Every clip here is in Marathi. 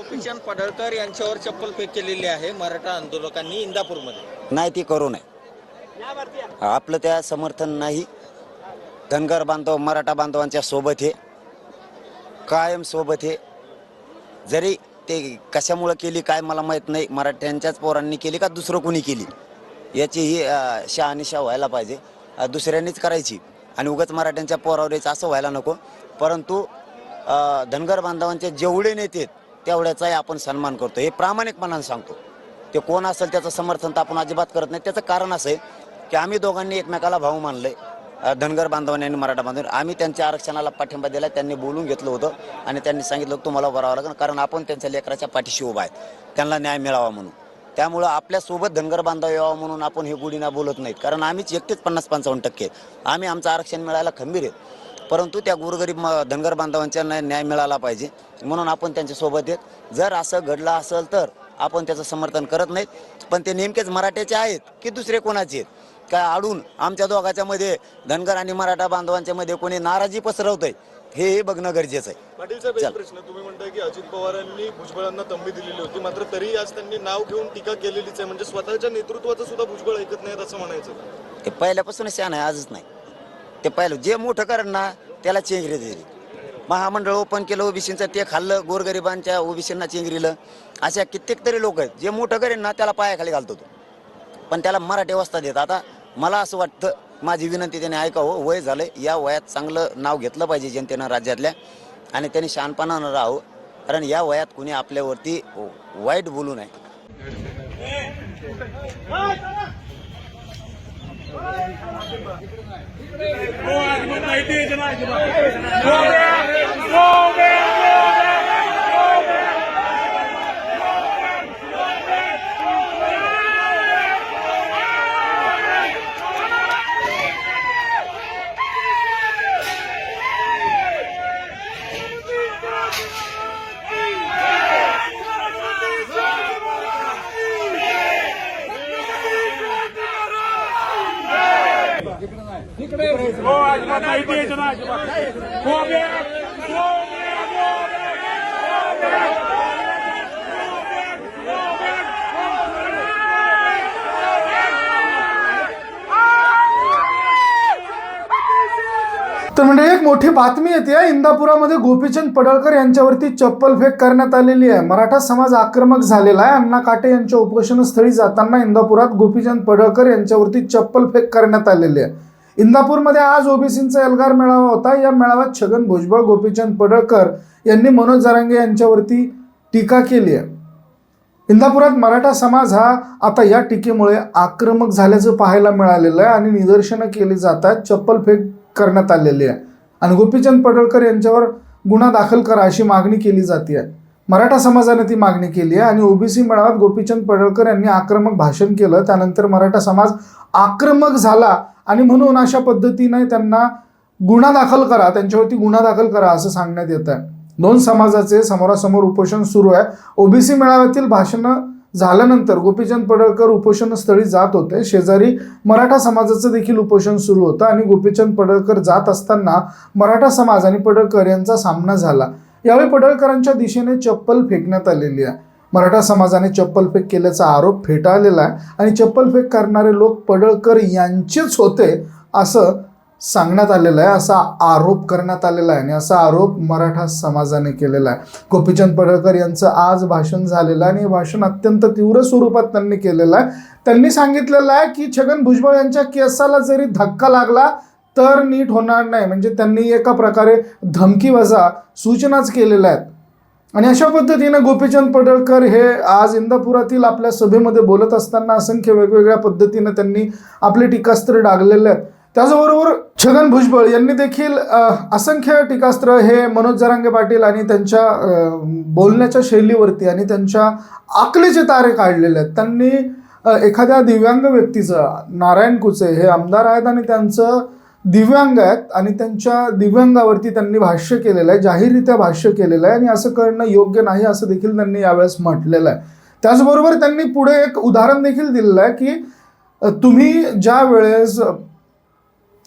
गोपीचंद पडळकर यांच्यावर चप्पल फेक केलेली आहे मराठा आंदोलकांनी इंदापूरमध्ये. नाही ती करू नये. आपलं त्या समर्थन नाही. धनगर बांधव मराठा बांधवांच्या सोबत हे कायम सोबत हे जरी ते कशामुळं केली काय मला माहीत नाही. मराठ्यांच्याच पोरांनी केली का दुसरं कोणी केली? याची ही अं, शहानिशा व्हायला पाहिजे. अं, दुसऱ्यांनीच करायची. आणि उगाच मराठ्यांच्या पोरावर यायचं असं व्हायला नको. परंतु अं, धनगर बांधवांचे जेवढे नेते आहेत, तेवढ्याचाही आपण सन्मान करतो. हे प्रामाणिकपणाने सांगतो. ते कोण असेल त्याचं समर्थन तर आपण अजिबात करत नाही. त्याचं कारण असं आहे की आम्ही दोघांनी एकमेकाला भाऊ मानले धनगर बांधवांनी आणि मराठा बांधवांनी. आम्ही त्यांच्या आरक्षणाला पाठिंबा दिला त्यांनी बोलून घेतलं होतं आणि त्यांनी सांगितलं तुम्हाला भरावं लागेल कारण आपण त्यांच्या लेकराच्या पाठीशी उभा आहेत. त्यांना न्याय मिळावा म्हणून. त्यामुळं आपल्यासोबत धनगर बांधव यावा म्हणून आपण हे गुढीना बोलत नाहीत. कारण आम्हीच एकटेच पन्नास पंचावन्न टक्के आम्ही आमचं आरक्षण मिळायला खंबीर आहेत. परंतु त्या गोरगरीब धनगर बांधवांच्या न्याय मिळाला पाहिजे. म्हणून आपण त्यांच्यासोबत आहेत जर असं घडलं असेल तर आपण त्याचं समर्थन करत नाहीत. पण ते नेमकेच मराठ्याचे आहेत की दुसरे कोणाचे आहेत? काय आडून आमच्या दोघाच्या मध्ये धनगर आणि मराठा बांधवांच्या मध्ये कोणी नाराजी पसरवतंय? हे हे बघणं गरजेचं आहे. पाटील साहेब एक चल. प्रश्न तुम्ही म्हणताय की अजित पवारांनी भुजबळांना तंबी दिलेली होती. मात्र तरी आज त्यांनी नाव घेऊन टीका केलेलीच आहे. म्हणजे स्वतःच्या नेतृत्वाचं सुद्धा भुजबळ ऐकत नाहीत असं म्हणायचं? ते पहिल्यापासूनच शान आहे आजच नाही. ते पाहिलं जे मोठं करण ना त्याला चेंगरी दिली महामंडळ ओपन केलं ओबीसीचं ते खाल्लं गोरगरिबांच्या ओबीसींना चेंगरीलं अशा कित्येक तरी लोक आहेत जे मोठं करेन ना त्याला पायाखाली घालतो तो पण त्याला मराठी अवस्था देत आता मला असं वाटतं माझी विनंती त्याने ऐकावं वय झालं या वयात चांगलं नाव घेतलं पाहिजे जनतेनं राज्यातल्या आणि त्यांनी शानपणानं राहावं कारण या वयात कुणी आपल्यावरती वाईट बोलू नये हो. हो. अजिबात नाही द्यायचं ना अजिबात तर म्हणजे एक मोठी बातमी येते. इंदापुरामध्ये गोपीचंद पडळकर यांच्यावरती चप्पल फेक करण्यात आलेली आहे. मराठा समाज आक्रमक झालेला आहे. अण्णा काटे यांच्या उपोषणस्थळी जाताना इंदापुरात गोपीचंद पडळकर यांच्यावरती चप्पल फेक करण्यात आलेली आहे. इंदापूरमध्ये आज ओबीसींचा एल्गार मेळावा होता. या मेळाव्यात छगन भुजबळ गोपीचंद पडळकर यांनी मनोज जरांगे यांच्यावरती टीका केली आहे. इंदापुरात मराठा समाज हा आता या टीकेमुळे आक्रमक झाल्याचं पाहायला मिळालेलं आहे आणि निदर्शनं केली जात आहेत चप्पल फेक करण्यात आलेली आहे. आणि गोपीचंद पडळकर यांच्यावर गुन्हा दाखल करा अशी मागणी केली जाते. आहे मराठा समाजाने ती मागणी केली आहे आणि ओबीसी मेळाव्यात गोपीचंद पडळकर यांनी आक्रमक भाषण केलं. त्यानंतर मराठा समाज आक्रमक झाला आणि म्हणून अशा पद्धतीने त्यांना गुन्हा दाखल करा त्यांच्यावरती गुन्हा दाखल करा असं सांगण्यात येत आहे. दोन समाजाचे समोरासमोर उपोषण सुरू आहे. ओबीसी मेळाव्यातील भाषणं झाल्यानंतर गोपीचंद पडळकर उपोषणस्थळी जात होते. शेजारी मराठा समाजाचं देखील उपोषण सुरू होतं आणि गोपीचंद पडळकर जात असताना मराठा समाज आणि पडळकर यांचा सामना झाला. यावेळी पडळकरांच्या दिशेने चप्पल फेकण्यात आलेली आहे. मराठा समाजाने चप्पलफेक केल्याचा आरोप फेटाळलेला आहे आणि चप्पलफेक करणारे लोक पडळकर यांचेच होते असं सांगण्यात आलेलं आहे असा आरोप करण्यात आलेला आहे आणि असा आरोप मराठा समाजाने केलेला आहे. गोपीचंद पडळकर यांचं आज भाषण झालेलं आहे आणि हे भाषण अत्यंत तीव्र स्वरूपात त्यांनी केलेलं आहे. त्यांनी सांगितलेलं आहे की छगन भुजबळ यांच्या केसाला जरी धक्का लागला तर नीट होणार नाही. म्हणजे त्यांनी एका प्रकारे धमकीवजा सूचनाच केलेल्या आहेत. आणि अशा पद्धतीनं गोपीचंद पडळकर हे आज इंदापुरातील आपल्या सभेमध्ये बोलत असताना असंख्य वेगवेगळ्या पद्धतीनं त्यांनी आपले टीकास्त्र डागलेले आहेत. त्याचबरोबर छगन भुजबळ यांनी देखील असंख्य टीकास्त्र हे मनोज जरांगे पाटील आणि त्यांच्या बोलण्याच्या शैलीवरती आणि त्यांच्या आकलेचे तारे काढलेले आहेत. त्यांनी एखाद्या दिव्यांग व्यक्तीचं नारायण कुचे हे आमदार आहेत आणि त्यांचं दिव्यांग आहेत आणि त्यांच्या दिव्यांगावरती त्यांनी भाष्य केलेलं आहे जाहीररित्या भाष्य केलेलं आहे आणि असं करणं योग्य नाही असं देखील त्यांनी यावेळेस म्हटलेलं आहे. त्याचबरोबर त्यांनी पुढे एक उदाहरण देखील दिलेलं आहे की तुम्ही ज्या वेळेस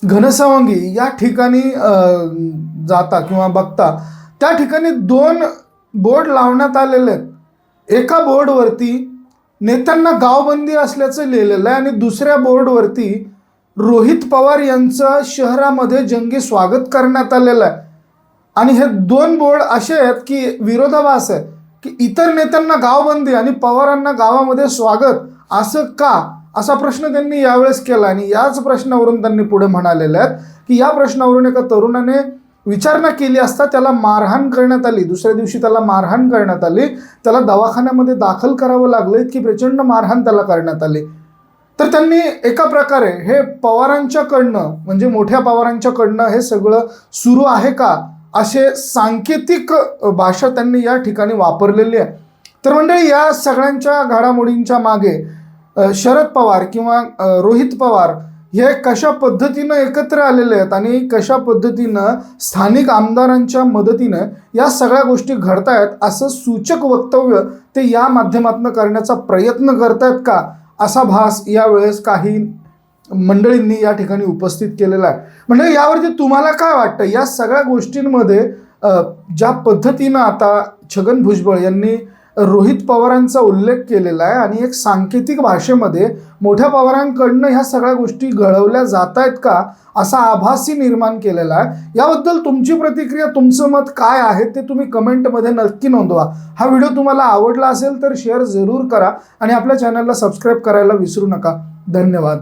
घनसावंगी या ठिकाणी जाता किंवा बघता त्या ठिकाणी दोन बोर्ड लावण्यात आलेले आहेत. एका बोर्डवरती नेत्यांना गावबंदी असल्याचं लिहिलेलं आहे आणि दुसऱ्या बोर्डवरती रोहित पवार यांचं शहरामध्ये जंगी स्वागत करण्यात आलेलं आहे. आणि हे दोन बोर्ड असे आहेत की विरोधाभास आहे की इतर नेत्यांना गावबंदी आणि पवारांना गावामध्ये स्वागत असं का? असा प्रश्न त्यांनी यावेळेस केला आणि याच प्रश्नावरून त्यांनी पुढे म्हणालेले आहेत की या प्रश्नावरून एका तरुणाने विचारणा केली असता त्याला मारहाण करण्यात आली. दुसऱ्या दिवशी त्याला मारहाण करण्यात आली. त्याला दवाखान्यामध्ये दाखल करावं लागलं. इतकी प्रचंड मारहाण त्याला करण्यात आली. तर त्यांनी एका प्रकारे हे पवारांच्याकडनं म्हणजे मोठ्या पवारांच्याकडनं हे सगळं सुरू आहे का असे सांकेतिक भाषा त्यांनी या ठिकाणी वापरलेली आहे. तर मंडळी या सगळ्यांच्या घडामोडींच्या मागे शरद पवार किंवा रोहित पवार हे कशा पद्धतीनं एकत्र आलेले आहेत आणि कशा पद्धतीनं स्थानिक आमदारांच्या मदतीनं या सगळ्या गोष्टी घडतायत असं सूचक वक्तव्य ते या माध्यमातून करण्याचा प्रयत्न करतायत का? असा भास यावेळेस काही मंडळींनी या ठिकाणी उपस्थित केलेला आहे. म्हणजे यावरती तुम्हाला काय वाटतं? या सगळ्या गोष्टींमध्ये ज्या पद्धतीनं आता छगन भुजबळ यांनी रोहित पवारांचा उल्लेख केलेला आहे आणि एक सांकेतिक भाषेमध्ये मोठ्या पवारांकडनं ह्या सगळ्या गोष्टी घडवल्या जात आहेत का असा आभासी निर्माण केलेला आहे. याबद्दल तुमची प्रतिक्रिया तुमचं मत काय आहे ते तुम्ही कमेंटमध्ये नक्की नोंदवा. हा व्हिडिओ तुम्हाला आवडला असेल तर शेअर जरूर करा आणि आपल्या चॅनलला सबस्क्राईब करायला विसरू नका. धन्यवाद.